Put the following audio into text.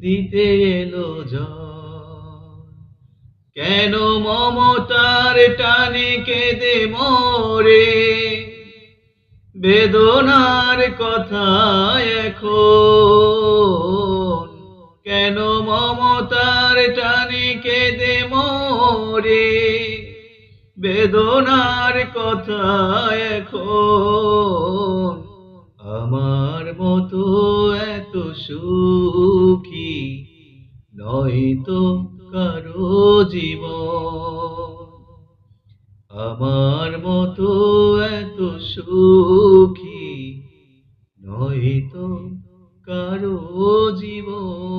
দিতে এলো কেন মমতার টানে কেঁদে মরে? বেদনার কথা এখন। কেন মমতার টানে কেঁদে মরে? বেদনার কথা এখন। আমার মতো এত সুখী নয়তো কারও জীবন। আমার মতো এত সুখী নয়তো কারও জীবন।